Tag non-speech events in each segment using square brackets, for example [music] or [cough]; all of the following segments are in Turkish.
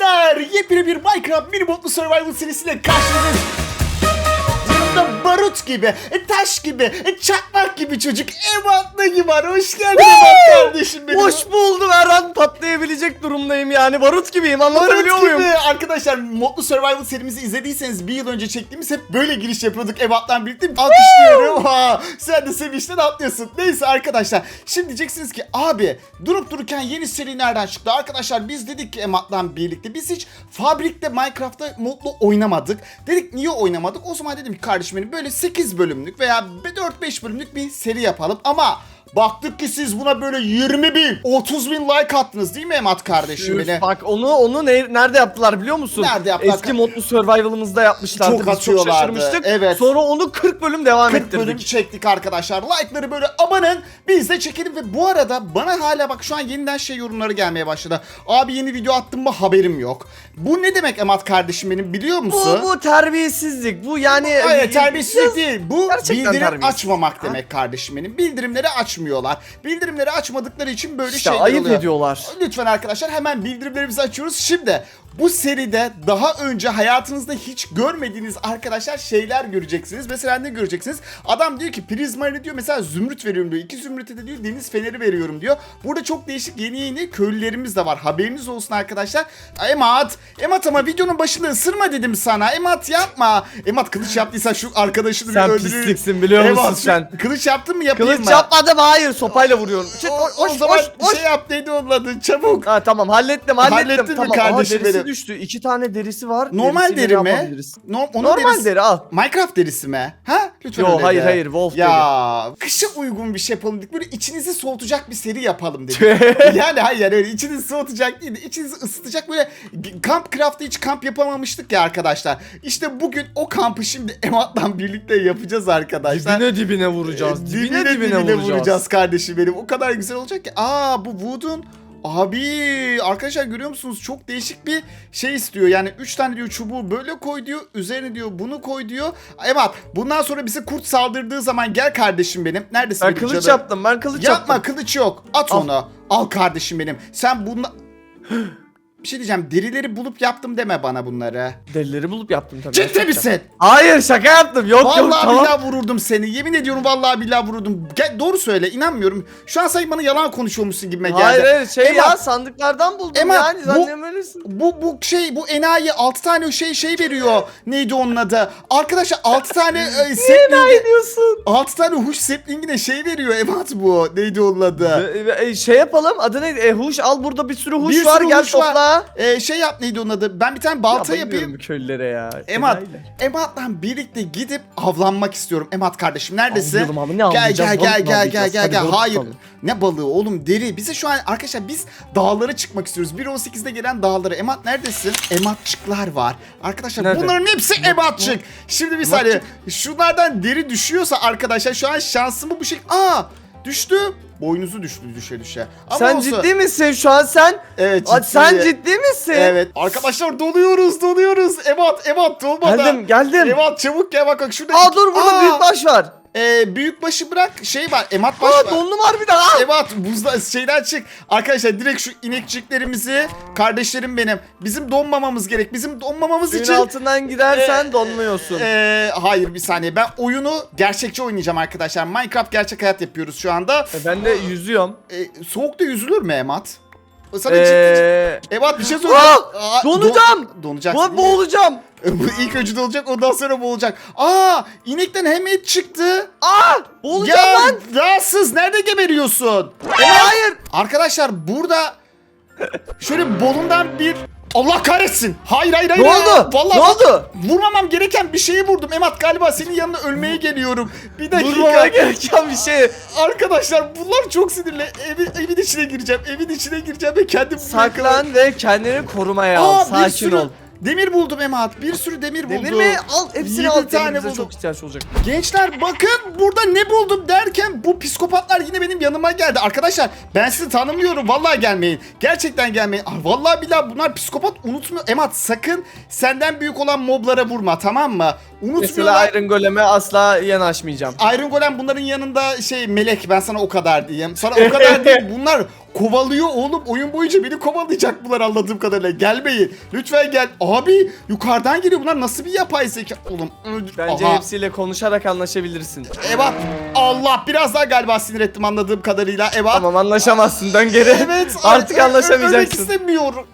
Gençler yepyeni bir Minecraft mini botlu survival serisiyle karşınızdayız. Yanımda barut gibi, e, taş gibi, e, çakmak gibi çocuk Ebatlı gibi var. Hoş geldin Ebat kardeşim benim. Hoş buldum her an patlayabilecek durumdayım yani barut gibiyim anlatabiliyor Barut muyum? gibi. Arkadaşlar Modlu Survival serimizi izlediyseniz bir yıl önce çektiğimiz hep böyle giriş yapıyorduk Ebat'la birlikte. Alkışlıyorum. ha, sen de sevinçten atlıyorsun. Neyse arkadaşlar. Şimdi diyeceksiniz ki abi durup dururken yeni seri nereden çıktı? Arkadaşlar biz dedik ki Ebat'la birlikte biz hiç fabrikte Minecraft'ta modlu oynamadık. Dedik niye oynamadık? O zaman dedim ki kardeşim benim böyle 8 bölümlük veya 4-5 bölümlük bir seri yapalım. Ama Baktık ki siz buna böyle 20 bin, 30 bin like attınız değil mi Emat kardeşim Üf, beni? Bak onu onu ne- nerede yaptılar biliyor musun? Nerede yaptılar? Eski modlu survival'ımızda yapmışlardı. Çok Biz atıyorlardı, şaşırmıştık. evet. Sonra onu 40 bölüm devam 40 ettirdik. bölüm çektik arkadaşlar. Like'ları böyle abanın. Biz de çekelim ve bu arada bana hala bak şu an yeniden şey yorumları gelmeye başladı. Abi yeni video attım mı haberim yok. Bu ne demek Emat kardeşim benim biliyor musun? Bu, bu terbiyesizlik. Bu yani Hayır terbiyesizlik değil. Bu Gerçekten bildirim terbiyesiz. açmamak demek kardeşim benim. Bildirimleri açmıyorlar. Bildirimleri açmadıkları için böyle İşte şeyler ayıp oluyor. ediyorlar. Lütfen arkadaşlar hemen bildirimlerimizi açıyoruz. Şimdi bu seride daha önce hayatınızda hiç görmediğiniz arkadaşlar şeyler göreceksiniz. Mesela ne göreceksiniz? Adam diyor ki prizmayla diyor mesela zümrüt veriyorum diyor. İki zümrüte de diyor deniz feneri veriyorum diyor. Burada çok değişik yeni yeni köylülerimiz de var. Haberiniz olsun arkadaşlar. Emat, Emat ama videonun başında ısırma dedim sana. Emat yapma. Emat kılıç yaptıysan şu arkadaşını Sen bir öldürür. pisliksin biliyor musun Emat, sen? Kılıç yaptın mı yapayım Kılıç mı? yapmadım hayır sopayla vuruyorum. Çık O, hoş o hoş zaman hoş. hoş. şey yap neydi onun adı çabuk. Ha tamam hallettim hallettim. Hallettin mi tamam. kardeşim Aa, derisi benim? Düştü. İki tane derisi var. Normal Derisiyle deri mi? yapabiliriz? No, onun Normal derisi- deri al. Minecraft derisi mi? Ha? Lütfen Yo, öyle hayır, de. hayır, wolf Ya kışa uygun bir şey yapalım dedik. Böyle içinizi soğutacak bir seri yapalım dedik. [laughs] yani hayır öyle içinizi soğutacak değil de içinizi ısıtacak böyle kamp craft'ta hiç kamp yapamamıştık ya arkadaşlar. İşte bugün o kampı şimdi [laughs] Emat'la birlikte yapacağız arkadaşlar. Dibine dibine vuracağız. Ee, Dibine dibine, vuracağız. kardeşim benim. O kadar güzel olacak ki. Aa bu Wood'un Abi arkadaşlar görüyor musunuz? Çok değişik bir şey istiyor. Yani 3 tane diyor çubuğu böyle koy diyor. Üzerine diyor bunu koy diyor. Evet bundan sonra bize kurt saldırdığı zaman gel kardeşim benim. Neredesin Ben benim kılıç yaptım. Ben kılıç Yapma yaptım. kılıç yok. At Al. onu. Al kardeşim benim. Sen bunla... [gasps] bir şey diyeceğim. Derileri bulup yaptım deme bana bunları. Delileri bulup yaptım tabii. Ciddi Gerçekten. misin? Hayır şaka yaptım. Yok yok Vallahi tamam. billahi vururdum seni. Yemin ediyorum vallahi billahi vururdum. Gel, doğru söyle inanmıyorum. Şu an sanki bana yalan konuşuyormuşsun gibime geldi. Hayır hayır şey Emma, ya sandıklardan buldum Emma, yani bu-. Bu bu şey bu enayi 6 tane şey şey veriyor. Neydi onun adı? Arkadaşlar 6 tane e, saplingi Ne diyorsun? 6 tane huş saplingine şey veriyor. Evet bu. Neydi onun adı? E, e, şey yapalım adı neydi? E, huş al burada bir sürü huş Bir var sürü gel huş var. topla. E, şey yap neydi onun adı? Ben bir tane balta ya, yapayım. bu köylülere ya. Emat. Emat'la birlikte gidip avlanmak istiyorum. Emat kardeşim neredesin? Avlayalım abi, ne gel gel gel gel gel gel gel. Hayır. tutalım. Ne balığı oğlum deri. Bize şu an arkadaşlar biz dağlara çıkmak istiyoruz. 1.18'de gelen dağlara. Emat neredesin? Ematçıklar var. Arkadaşlar Nerede? bunların hepsi ematçık. Şimdi bir saniye. Şunlardan deri düşüyorsa arkadaşlar şu an şansımı bu şey... Aa düştü. Boynuzu düştü düşe düşe. Ama Sen olsun. ciddi misin şu an sen? Evet Aa, sen ciddi. ciddi misin? Evet. Arkadaşlar doluyoruz doluyoruz. Emat Emat dolmadan. Geldim geldim. Emat çabuk gel bak bak şurada. Aa dur burada Aa, büyük baş var. E, büyük başı bırak şey var. Emat baş Aa var. dondum harbiden. Aa. Emat buzda şeyden çık. Arkadaşlar direkt şu inekçiklerimizi kardeşlerim benim. Bizim donmamamız gerek. Bizim donmamamız Suyun için. altından gidersen Ee, donmuyorsun. Ee, hayır bir saniye. Ben oyunu gerçekçi oynayacağım arkadaşlar. Minecraft gerçek hayat yapıyoruz şu anda. E, ben de yüzüyorum. Ee, soğukta yüzülür mü Emat? Sana ciddi Eee... Emat bir şey söyleyeceğim. Aa, Aa, donacağım. Don, donacaksın. Bu boğulacağım. Bu ilk önce dolacak ondan sonra boğulacak. Aa inekten hem et çıktı. Aa boğulacağım ya lan. rahatsız nerede geberiyorsun? Hayır. Arkadaşlar burada şöyle bolundan bir Allah kahretsin. Hayır hayır hayır. Ne oldu? Vallahi ne oldu? Vurmamam gereken bir şeyi vurdum. Emat galiba senin yanına ölmeye geliyorum. Bir dakika. Vurmama gereken bir şey. Arkadaşlar bunlar çok sinirli. Evi, evin içine gireceğim. Evin içine gireceğim ve kendim Saklan ve kendini korumaya al. Sakin sürü ol. Demir buldum Emat. Bir sürü demir buldum. Demir mi? Al hepsini Yedi al. tane buldum. çok ihtiyaç olacak. Gençler bakın burada ne buldum derken bu psikopatlar yine benim yanıma geldi. Arkadaşlar ben sizi tanımıyorum. Vallahi gelmeyin. Gerçekten gelmeyin. Ah, vallahi billahi bunlar psikopat unutmuyor. Emat sakın senden büyük olan moblara vurma tamam mı? Mesela Unutmuyorlar. Iron Golem'e asla yanaşmayacağım. Iron Golem bunların yanında şey melek ben sana o kadar diyeyim. Sana o kadar [laughs] değil. Bunlar kovalıyor oğlum. Oyun boyunca beni kovalayacak bunlar anladığım kadarıyla. Gelmeyin. Lütfen gel. Abi yukarıdan geliyor bunlar. Nasıl bir yapay zeka? Oğlum. öldür- Bence Aha. hepsiyle konuşarak anlaşabilirsin. Ebat. Allah biraz daha galiba sinir ettim anladığım kadarıyla. Ebat. Tamam anlaşamazsın dön geri. Evet. [laughs] Artık ö- Ölmek anlaşamayacaksın. istemiyorum.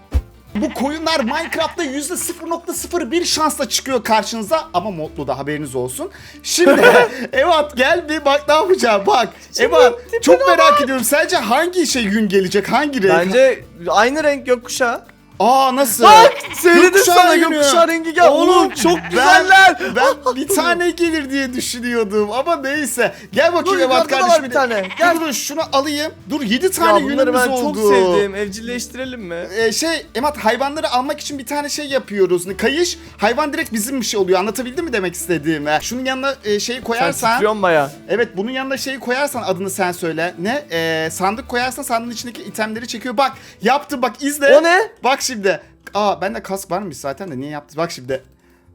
Bu koyunlar Minecraft'ta %0.01 şansla çıkıyor karşınıza ama modlu da haberiniz olsun. Şimdi [laughs] Evat gel bir bak ne yapacağım bak. Evat çok merak ediyorum sence hangi şey gün gelecek hangi renk? Bence aynı renk gökkuşağı. Aa nasıl? Bak söyledim Gökkuşağı sana rengi. gökkuşağı rengi gel. Oğlum, Oğlum çok güzeller. Ben bir tane gelir diye düşünüyordum ama neyse. Gel bakayım Dur, Evat yukarıda da var kardeşim. bir tane. Gel. Dur, dur, şunu alayım. Dur 7 tane Ya bunları yünümüz ben oldu. çok sevdim. Evcilleştirelim mi? Ee, şey Emat hayvanları almak için bir tane şey yapıyoruz. Kayış hayvan direkt bizim bir şey oluyor. Anlatabildim mi demek istediğimi? Şunun yanına e, şeyi Sen koyarsan. titriyorsun baya. Evet bunun yanına şeyi koyarsan adını sen söyle. Ne? Ee, sandık koyarsan sandığın içindeki itemleri çekiyor. Bak yaptım bak izle. O ne? Bak şimdi. Aa bende kask varmış zaten de niye yaptı? Bak şimdi.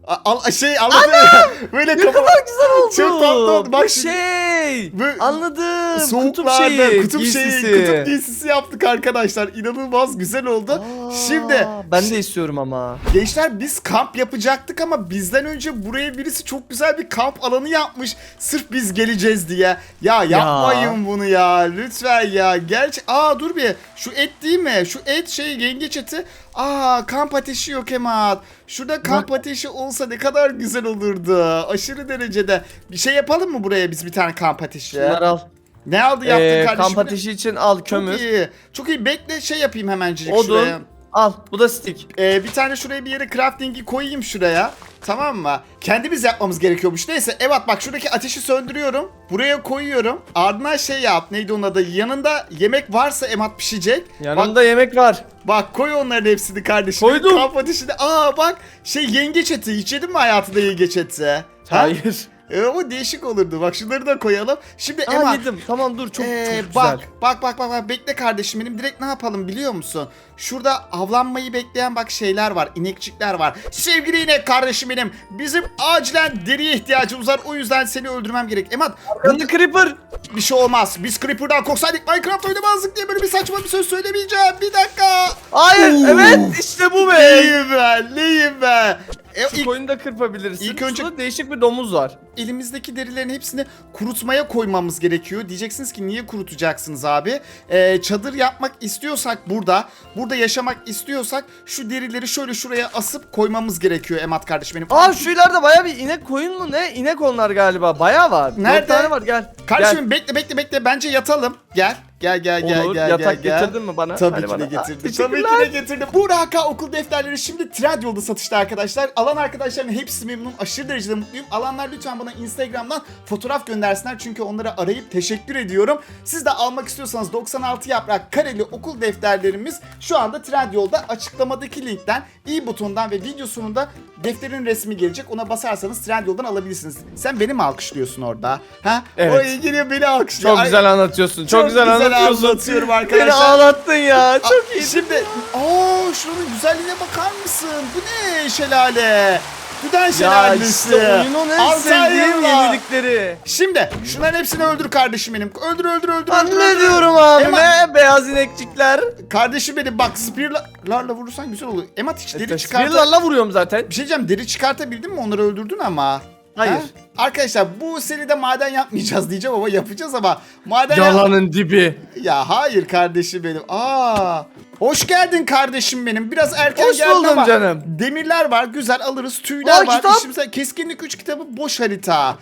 Al şey anladın [laughs] Böyle Ne kafa. kadar güzel oldu. Çok tatlı oldu. Bak Bu şimdi. şey. Bu- Anladım. Kutup Soğuklarda şeyi. kutup şeyi, giysisi. kutup giysisi yaptık arkadaşlar. İnanılmaz güzel oldu. Aa, Şimdi Ben de istiyorum ama. Gençler biz kamp yapacaktık ama bizden önce buraya birisi çok güzel bir kamp alanı yapmış. Sırf biz geleceğiz diye. Ya yapmayın bunu ya. Lütfen ya. Gerçi aa dur bir. Şu et değil mi? Şu et şey yengeç eti. Aa kamp ateşi yok Emat. Şurada kamp ateşi olsa ne kadar güzel olurdu. Aşırı derecede. Bir şey yapalım mı buraya biz bir tane kamp ateşi? Bunları al. Ne aldı yaptın Ee, kardeşim? kamp ateşi için al Çok kömür. iyi. Çok iyi. Bekle şey yapayım hemencik Odun. şuraya. Al. Bu da stick. Ee, bir tane şuraya bir yere crafting'i koyayım şuraya. Tamam mı? Kendimiz yapmamız gerekiyormuş. Neyse evet bak şuradaki ateşi söndürüyorum. Buraya koyuyorum. Ardından şey yap. Neydi onun adı? Yanında yemek varsa emat pişecek. Bak, Yanında yemek var. bak koy onların hepsini kardeşim. Koydum. Kamp ateşinde. Aa bak şey yengeç eti. Hiç yedin mi hayatında yengeç eti? Ha? Hayır. Ee, o değişik olurdu. Bak şunları da koyalım. Şimdi Aa Emat. yedim. Tamam dur çok Ee, çok bak, güzel. bak bak bak bak bekle kardeşim benim direkt ne yapalım biliyor musun? Şurada avlanmayı bekleyen bak şeyler var, inekçikler var. Sevgili inek kardeşim benim, bizim acilen deriye ihtiyacımız var. O yüzden seni öldürmem gerek. Emat, Hadi creeper. bir şey olmaz. Biz Creeper'dan korksaydık Minecraft oynamazdık diye böyle bir saçma bir söz söylemeyeceğim. Bir dakika. Hayır. Oo. Evet işte bu be. Neyim ben, neyim ben? E, Şu ilk- koyunu da kırpabilirsin. İlk önce- Şurada değişik bir domuz var. elimizdeki derilerin hepsini kurutmaya koymamız gerekiyor. Diyeceksiniz ki niye kurutacaksınız abi? Ee, çadır yapmak istiyorsak burada, burada yaşamak istiyorsak şu derileri şöyle şuraya asıp koymamız gerekiyor Emat kardeşim benim. Aa şu ileride baya bir inek koyun mu ne? İnek onlar galiba. Baya var. Nerede? Dört tane var gel. Kardeşim bekle bekle bekle bence yatalım. Gel. Gel gel gel Olur. gel Yatak gel. getirdin mi bana? Tabii Hadi ki bana. de Aa, getirdim. Tabii ki de getirdim. Bu Raka okul defterleri şimdi Trendyol'da satışta arkadaşlar. Alan arkadaşlarım hepsi memnun. Aşırı derecede mutluyum. Alanlar lütfen bana Instagram'dan fotoğraf göndersinler. Çünkü onlara arayıp teşekkür ediyorum. Siz de almak istiyorsanız 96 yaprak kareli okul defterlerimiz şu anda Trendyol'da açıklamadaki linkten i butonundan ve video sonunda defterin resmi gelecek. Ona basarsanız Trendyol'dan alabilirsiniz. Sen beni mi alkışlıyorsun orada? Ha? Evet. Oraya geliyor beni alkışlıyor. Çok Ay- güzel anlatıyorsun. Çok, güzel, anlatıyorsun. Anlatıyorum Beni arkadaşlar. ağlattın ya. Çok iyi. Şimdi aa şunun güzelliğine bakar mısın? Bu ne şelale? Güden Ya şelalesi. işte oyunun en yenilikleri. Şimdi şunların hepsini öldür kardeşim benim. Öldür öldür öldür. Öldür, ne öldür. diyorum abime? Beyaz inekçikler. Kardeşim benim bak spearlarla vurursan güzel olur. Emat hiç deri Evet, çıkart. Spear'larla vuruyorum zaten. Bir şey diyeceğim deri çıkartabildin mi? Onları öldürdün ama. Hayır. Ha? Arkadaşlar bu seride maden yapmayacağız diyeceğim ama yapacağız ama maden yap- Yalanın dibi. Ya hayır kardeşim benim. Aa! Hoş geldin kardeşim benim. Biraz erken Hoş geldin buldum ama canım. demirler var, güzel alırız. Tüyler Aa, var. kitap. İşimize keskinlik 3 kitabı boş harita.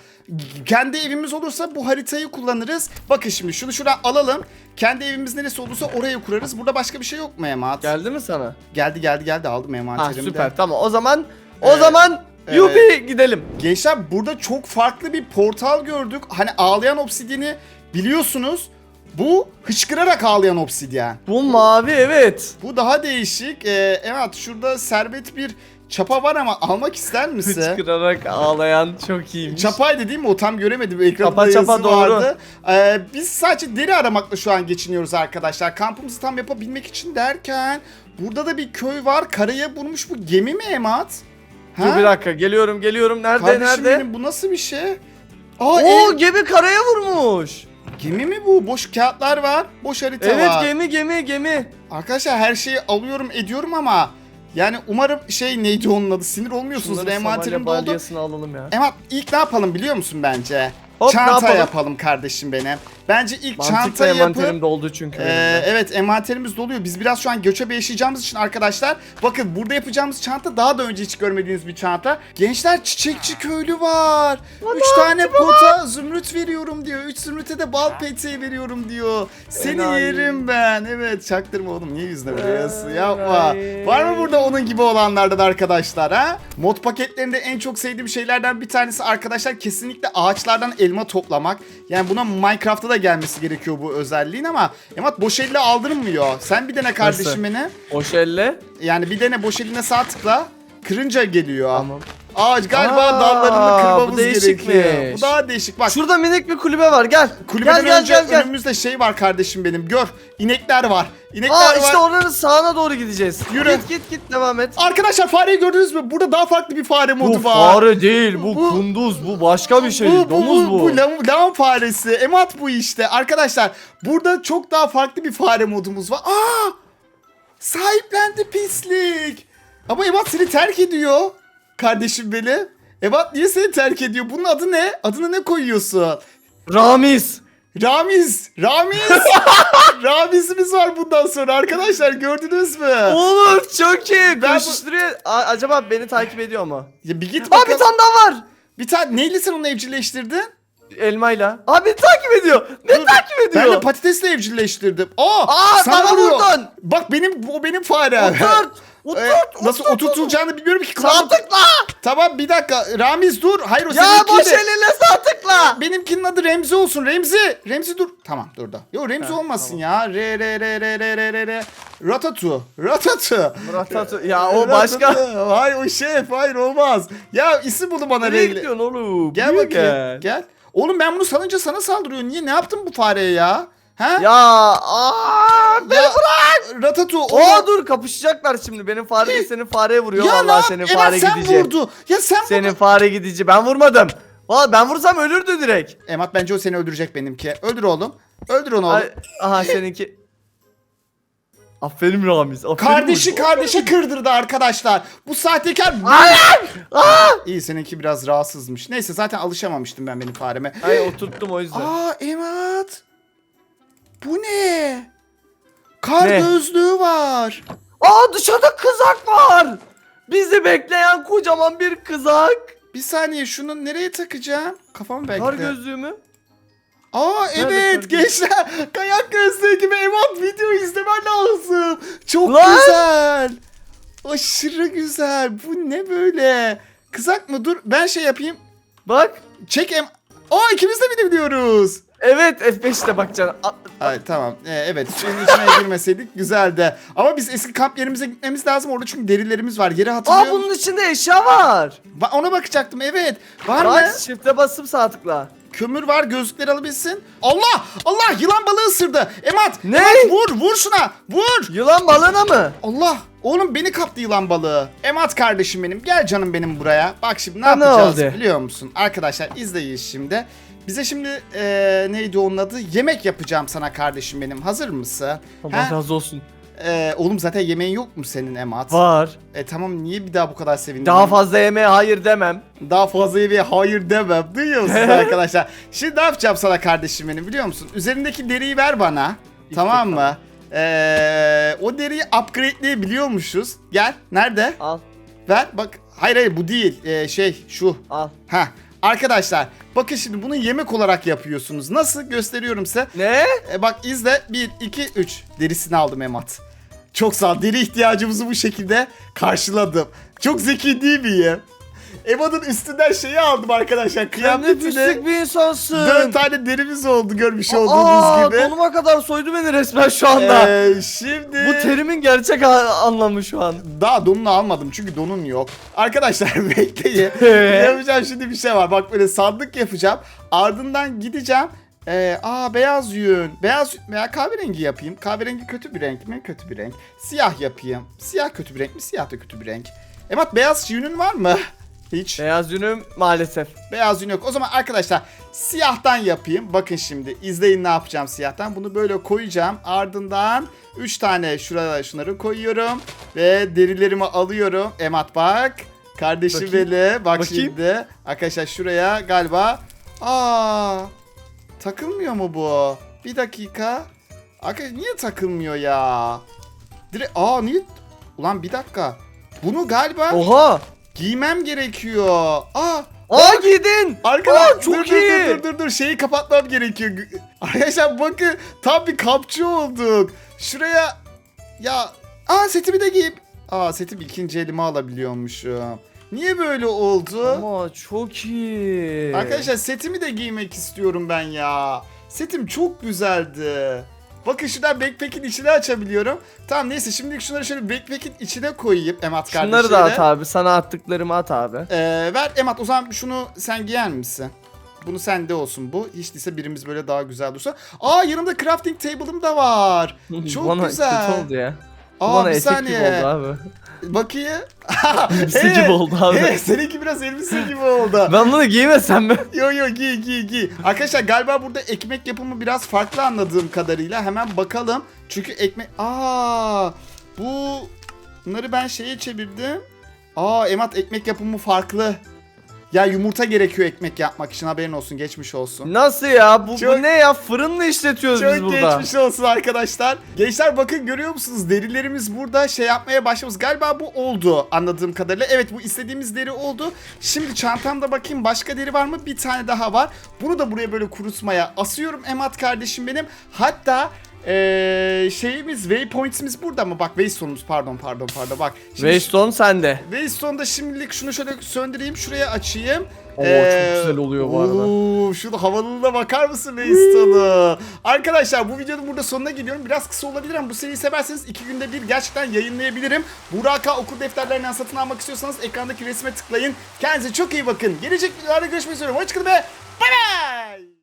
Kendi evimiz olursa bu haritayı kullanırız. Bakın şimdi şunu şuradan alalım. Kendi evimiz neresi olursa oraya kurarız. Burada başka bir şey yok mu Emat? Geldi mi sana? geldi geldi geldi aldım Ha envanterimde. süper tamam o zaman o Evet. zaman Evet. yupi gidelim. Gençler burada çok farklı bir portal gördük. Hani ağlayan obsidiyeni biliyorsunuz. Bu hıçkırarak ağlayan obsidyen. Bu mavi evet. Bu daha değişik. Ee, evet şurada serbet bir çapa var ama almak ister misin? Hıçkırarak ağlayan çok iyiymiş. Çapaydı değil mi? O tam göremedim. Ekranda Çapa, çapa, doğru. vardı. Ee, biz sadece deri aramakla şu an geçiniyoruz arkadaşlar. Kampımızı tam yapabilmek için derken burada da bir köy var. Karaya vurmuş bu gemi mi Emat? Dur bir dakika geliyorum geliyorum nerede Kardeşim nerede? benim bu nasıl bir şey? Aa, Oo ev- gemi karaya vurmuş. Gemi mi bu? Boş kağıtlar var. Boş harita Evet var. gemi gemi gemi. Arkadaşlar her şeyi alıyorum ediyorum ama yani umarım şey neydi onun adı sinir olmuyorsunuz. Şunların Envanterim Somalya doldu. balyasını alalım ya. Emat ilk ne yapalım biliyor musun bence? Hop, ne çanta yapalım? yapalım kardeşim benim. Bence ilk Mantıklı çanta yapıp envanterim doldu çünkü. ee, benim de. evet envanterimiz doluyor. Biz biraz şu an göçebe yaşayacağımız için arkadaşlar bakın burada yapacağımız çanta daha da önce hiç görmediğiniz bir çanta. Gençler çiçekçi köylü var. Üç tane pota zümrüt veriyorum diyor. Üç zümrüte de bal peteği veriyorum diyor. Seni Enayi. yerim ben. Evet çaktırma oğlum niye yüzüne vuruyorsun yapma. Enayi. Var mı burada onun gibi olanlardan arkadaşlar ha? Mod paketlerinde en çok sevdiğim şeylerden bir tanesi arkadaşlar kesinlikle ağaçlardan elma toplamak. Yani buna Minecraft'ta da gelmesi gerekiyor bu özelliğin ama Emat boş elle aldırmıyor. Sen bir dene kardeşim Nasıl? beni. Boş elle. Yani bir dene boş eline sağ tıkla. Kırınca geliyor. Tamam. Ağaç galiba Aa, dallarını bu kırmamız değişikmiş. gerekiyor. Bu daha değişik. Bak Şurada minik bir kulübe var gel. kulübeden gel gel önce gel gel. önümüzde şey var kardeşim benim. Gör. İnekler var. İnekler Aa var. işte oranın sağına doğru gideceğiz. Yürü. Git git git devam et. Arkadaşlar fareyi gördünüz mü? Burada daha farklı bir fare modu Bu var. fare değil, bu, Bu- kunduz, bu başka bir şey. Domuz bu. Bu lav- lav faresi. Emat bu işte. Arkadaşlar burada çok daha farklı bir fare modumuz var. Aa! Sahiplendi pislik. Ama Emat seni terk ediyor. Kardeşim beni. Emat niye seni terk ediyor? Bunun adı ne? Adını ne koyuyorsun? Ramiz. Ramiz. Ramiz. [laughs] Ramiz'imiz var bundan sonra arkadaşlar gördünüz mü? Olur çok iyi. Ben bu- Koşuşturuyor. A- acaba beni takip ediyor mu? Ya bir git Aa bakalım. bir tane daha var. Bir tane neyle sen onu evcilleştirdin? Elmayla. Aa beni takip ediyor. Beni Dur, takip ediyor. Ben de patatesle evcilleştirdim. Aa, Aa, sana bana vuruyor. vurdun. Bak benim o benim farem. [laughs] Oturt. Oturt. Ee, nasıl oturt, oturtulacağını bilmiyorum ki. Sağ tıkla. Tamam bir dakika. Ramiz dur. Hayır o Ya seninki boş de- elinle sağ tıkla. Benimkinin adı Remzi olsun. Remzi. Remzi dur. Tamam dur da. Yo Remzi Ha, olmasın ya. Re re re re re re re re. Ratatu. Ratatu. Ratatu. Ya o başka. Ratatu. Hayır o şef. Hayır olmaz. Ya isim bulun bana. Nereye Re- gidiyorsun oğlum? Gel Buraya bakayım. Gel. Oğlum ben bunu salınca sana saldırıyor. Niye? Ne yaptın bu fareye ya? Ha? Ya aa beni Ya, bırak. Ratatu. o- Aa dur kapışacaklar şimdi. Benim fare de senin fareye vuruyor. Ya Vallahi senin Evet, fare sen gidici. vurdu. Ya sen Senin fare gidici. Ben vurmadım. Valla ben vursam ölürdü direkt. Emat bence o seni öldürecek benimki. Öldür oğlum. Öldür onu oğlum. Ay, aha seninki. Aferin Ramiz. Aferin Kardeşi vurdu. kardeşe kırdırdı arkadaşlar. Bu sahtekar... Aa! İyi seninki biraz rahatsızmış. Neyse zaten alışamamıştım ben benim fareme. Ay oturttum o yüzden. Aa Emat. Bu ne? Kar Ne? gözlüğü var. Aa dışarıda kızak var. Bizi bekleyen kocaman bir kızak. Bir saniye şunu nereye takacağım? Kafam belki Kar de. gözlüğümü. Aa Nerede evet gençler. [laughs] Kayak gözlüğü gibi Emat video izlemen lazım. Çok Lan! güzel. Aşırı güzel. Bu ne böyle? Kızak mı? Dur ben şey yapayım. Bak. Çek em... Aa ikimiz de binebiliyoruz. Evet F5'te bakacaksın. A- Ay tamam. Ee, evet suyun içine [laughs] girmeseydik güzeldi. Ama biz eski kamp yerimize gitmemiz lazım. Orada çünkü derilerimiz var. Yeri hatırlıyor Aa bunun içinde eşya var. Ba- Ona bakacaktım evet. Var mı? Bak shift'e basıp sağ tıkla. Kömür var gözlükleri alabilsin. Allah! Allah! Yılan balığı ısırdı. Emat! Ne? Emat vur! Vur şuna! Vur! Yılan balığına mı? Allah! Oğlum beni kaptı yılan balığı. Emat kardeşim benim. Gel canım benim buraya. Bak şimdi ne Ha, ne yapacağız oldu? biliyor musun? Arkadaşlar izleyin şimdi. Bize şimdi eee, neydi onun adı? Yemek yapacağım sana kardeşim benim. Hazır mısın? Allah Ha? razı olsun. Eee, oğlum zaten yemeğin yok mu senin Emat? Var. E tamam niye bir daha bu kadar sevindin? Daha fazla yemeğe hayır demem. Daha fazla yemeğe hayır demem. Duyuyor musunuz [laughs] arkadaşlar? Şimdi ne yapacağım sana kardeşim benim biliyor musun? Üzerindeki deriyi ver bana. tamam mı? Ee, o deriyi upgrade'leyebiliyormuşuz. Gel. Nerede? Al Ver. Bak. Hayır hayır bu değil. Ee, şey şu. al. Ha. Arkadaşlar bakın şimdi bunu yemek olarak yapıyorsunuz. Nasıl gösteriyorum size. Ne? E, bak izle. 1, 2, 3. Derisini aldım Emat. Çok. Deri ihtiyacımızı bu şekilde karşıladım. Çok zeki değil miyim? Emad'ın üstünden şeyi aldım arkadaşlar. Sen ne Kıyafetini. bir insansın. Dört tane derimiz oldu görmüş olduğunuz Aa, gibi. donuma kadar soydu beni resmen şu anda. Ee, şimdi Bu terimin gerçek anlamı şu an. daha donunu almadım çünkü donun yok. Arkadaşlar [laughs] bekleyin. [laughs] yapacağım şimdi bir şey var. Bak böyle sandık yapacağım. Ardından gideceğim. Ee, aa beyaz yün. Beyaz veya kahverengi yapayım. Kahverengi kötü bir renk mi? Kötü bir renk. Siyah yapayım. Siyah kötü bir renk mi? Siyah da kötü bir renk. Emat beyaz yünün var mı? [laughs] Hiç. Beyaz yünüm maalesef. Beyaz yün yok. O zaman arkadaşlar siyahtan yapayım. Bakın şimdi izleyin ne yapacağım siyahtan. Bunu böyle koyacağım. Ardından 3 tane şuraya şunları koyuyorum. Ve derilerimi alıyorum. Emat bak. Kardeşim Bakayım. Veli. Bak Bakayım. şimdi. Arkadaşlar şuraya galiba. Aa, takılmıyor mu bu? Bir dakika. Arkadaşlar niye takılmıyor ya? Direkt aa niye? Ulan bir dakika. Bunu galiba Oha. giymem gerekiyor. Aa Aa giydin. Arkadaşlar Aa, çok dur, dur, iyi. dur dur dur şeyi kapatmam gerekiyor. [laughs] Arkadaşlar bakın tam bir kapçı olduk. Şuraya ya aa setimi de giyip aa setimi ikinci elime alabiliyormuşum. Niye böyle oldu? Ama çok iyi. Arkadaşlar setimi de giymek istiyorum ben ya. Setim çok güzeldi. Bakın şuradan backpack'in içine açabiliyorum. Tamam neyse şimdi şunları şöyle backpack'in içine koyayım Emat kardeşine. Şunları da at abi. Sana attıklarımı at abi. Ee, ver Emat o zaman şunu sen giyer misin? Bunu sende olsun bu. Hiç değilse birimiz böyle daha güzel dursa. Aa yanımda crafting table'ım da var. [laughs] Çok Bana güzel. kötü oldu ya. Aa Bana bir etek gibi saniye. oldu abi. Bakayım. [laughs] Elbise Evet, gibi oldu abi. Evet seninki biraz elbise gibi oldu. Ben bunu giymesem mi? yo yo giy giy giy. Arkadaşlar galiba burada ekmek yapımı biraz farklı anladığım kadarıyla. Hemen bakalım. Çünkü ekmek... Aa bu... Bunları ben şeye çevirdim. Aa Emat ekmek yapımı farklı. Ya yumurta gerekiyor ekmek yapmak için haberin olsun geçmiş olsun. Nasıl ya? Bu, Çok- bu ne ya? Fırınla işletiyoruz biz Çok burada. geçmiş olsun arkadaşlar. Gençler bakın görüyor musunuz? Derilerimiz burada şey yapmaya başlamış. Galiba bu oldu anladığım kadarıyla. Evet bu istediğimiz deri oldu. Şimdi çantamda bakayım başka deri var mı? Bir tane daha var. Bunu da buraya böyle kurutmaya asıyorum Emat kardeşim benim. Hatta eee, şeyimiz waypoints'imiz burada mı? Bak waystone'umuz pardon pardon pardon bak. Şimdi Waystone sende. Waystone'da şimdilik şunu şöyle söndüreyim şuraya açayım. Oo, Ee, çok güzel oluyor bu arada. Oo, şurada havalılığına bakar mısın Waystone'u? Arkadaşlar bu videonun burada sonuna geliyorum. Biraz kısa olabilir ama bu seriyi severseniz iki günde bir gerçekten yayınlayabilirim. Buraka okul defterlerinden satın almak istiyorsanız ekrandaki resme tıklayın. Kendinize çok iyi bakın. Gelecek videolarda görüşmek üzere. Hoşçakalın ve bay bay.